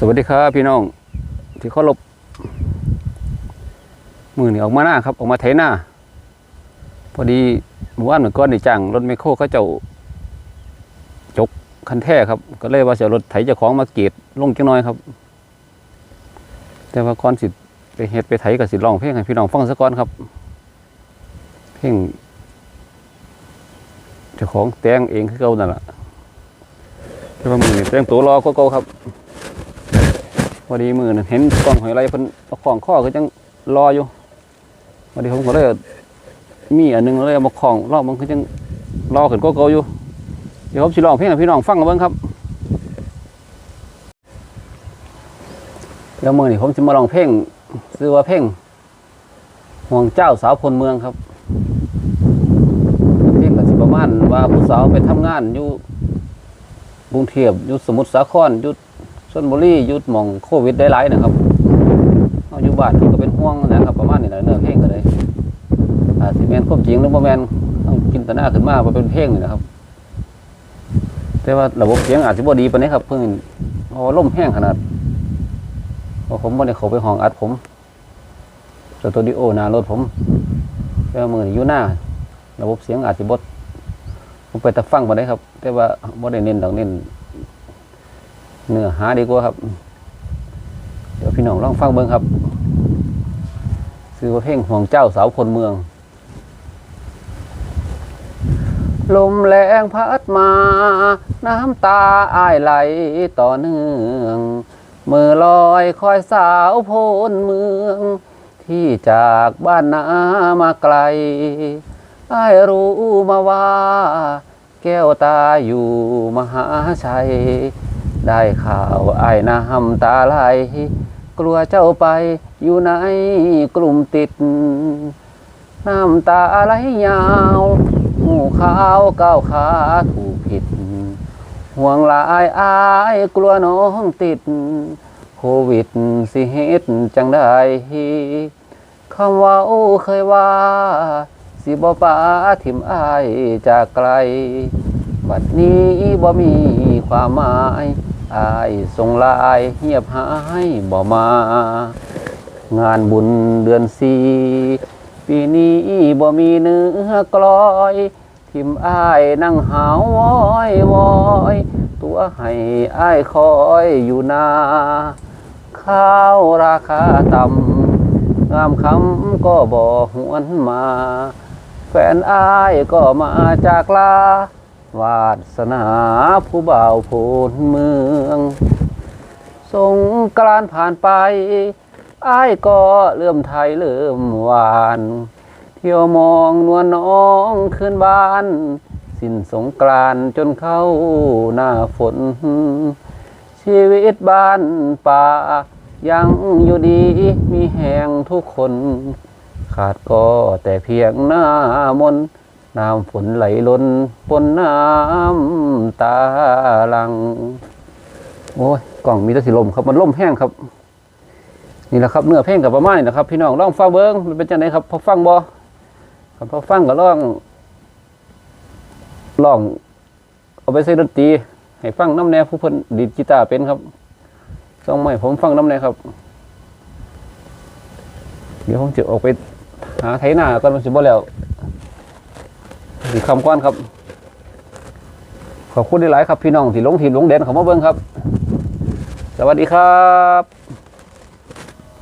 สวัสดีครับพี่น้องที่เคารพมือนี่ออกมาหน้าครับ ออกมาไถหน้า พอดีเมื่อวานเหมือนก้อนในจังรถไมโครเขาเจ้าจกคันแท้ครับ ก็เลยว่าจะเอารถไถเจ้าของมาเกตลงจังน้อยครับ แต่ว่าก่อนสิไปเฮ็ดไปไถกับสิร้องเพลงให้พี่น้องฟังซะก่อนครับ เพลงเจ้าของแต่งเองคือเก่านั่นแหละแต่ว่ามือนี่แต่งตัวรอก็เก่าครับ พอดีมือนั่นเห็นกล้องหอยไรเพิ่นเอาของข้อก็จังรออยู่พอดีผมก็เลยมีอันหนึงเลยเอามาของรอบมันก็จังรอขึ้นก็เกาอยู่ เดี๋ยวผมสิลองเพลงให้พี่น้องฟังกันบิ่งครับเดี๋ยวมือนี่ผมจะมาลองเพลงชื่อว่าเพลงห่วงเจ้าสาวพลเมืองครับเพลงก็สิประมาณว่าผู้สาวไปทำงานอยู่กรุงเทพอยู่สมุทรสาครอยู่ ชนบุรียุดมองโควิดได้หลายนะครับเอาอยู่บ้านก็เป็นห่วงนะครับประมาณนี้แหละเนื้อเพลงก็เลยอาสิแมนความจริงหรือบ่แมนเอาจินตนาขึ้นมาว่าเป็นเพลงนี่นะครับ แต่ว่าระบบเสียงอาจจะบ่ดีปานนี้ครับ เพิ่งเพราะว่าล่มแห้งขนาดพราะผมบ่ได้เข้าไปห้องอัดผมสตูดิโอหน้ารถผมแต่ว่ามืออยู่หน้า ระบบเสียงอาจจะบ่ผมไปแตะฟังบ่ได้ครับ แต่ว่าบ่ได้เน้นดอกเน้น เนื้อหาดีกว่าครับ เดี๋ยวพี่น้องลองฟังเบิ่งครับซื้อว่าเพลงห่วงเจ้าสาวคนเมือง ลมแรงพัดมา น้ำตาอ้ายไหลต่อเนื่องมือลอยคอยสาวโพนเมือง ที่จากบ้านนามาไกลอ้ายรู้มาว่า แก้วตาอยู่มหาชัย ได้ข่าวไอ้ายน้ำตาไหลกลัวเจ้าไปอยู่ในกลุ่มติด น้ำตาไหลยาวหูขาวก้าวขาถูกผิด ห่วงลายอายกลัวน้องติด โควิดสิเฮ็ดจังได้คำว่าโอ้เคยว่า สิบ่ป้าทิมอายจากไกล บัดนี้บ่มีความหมายอายส่งลายเงียบหายบ่มา งานบุญเดือนสี่ปีนี้บ่มีเนื้อกลอย ทิมอายนั่งหาววอยวอยตัวให้อายคอยอยู่นา ข้าวราคาต่ำงามคำก็บ่หวนมา แฟนอายก็มาจากลา วาสนาผู้บ่าวโพนเมือง สงกรานผ่านไปอ้ายก็เริ่มไทยเริ่มหวาน เที่ยวมองนวลน้องขึ้นบ้าน สิ้นสงกรานจนเข้าหน้าฝน ชีวิตบ้านป่า ยังอยู่ดีมีแห่งทุกคน ขาดก็แต่เพียงหน้ามนต์ น้ำฝนไหลล้นปนน้ำตาลัง โอ้ยกล่องมีแต่สิลมครับมันล่มแห้งครับ นี่แหละครับเนื้อเพลงกับประมาณนี้นะครับ พี่น้องลองฟังเบิ้งมันเป็นจังไดครับพอฟังบ่ครับพอฟังก็ลองลองเอาไปใส่ดนตรีให้ฟังน้ำแนวผู้เพิ่นดีดกีตาร์เป็นครับส่งมาให้ผมฟังน้ำแนวครับ เดี๋ยวผมจะออกไปหาไถนาก่อนมันสิบ่แล้ว คำก้อนครับ ขอบคุณหลายครับพี่น้องที่ลงทีมลงเด่นเขามาเบิ้งครับ สวัสดีครับ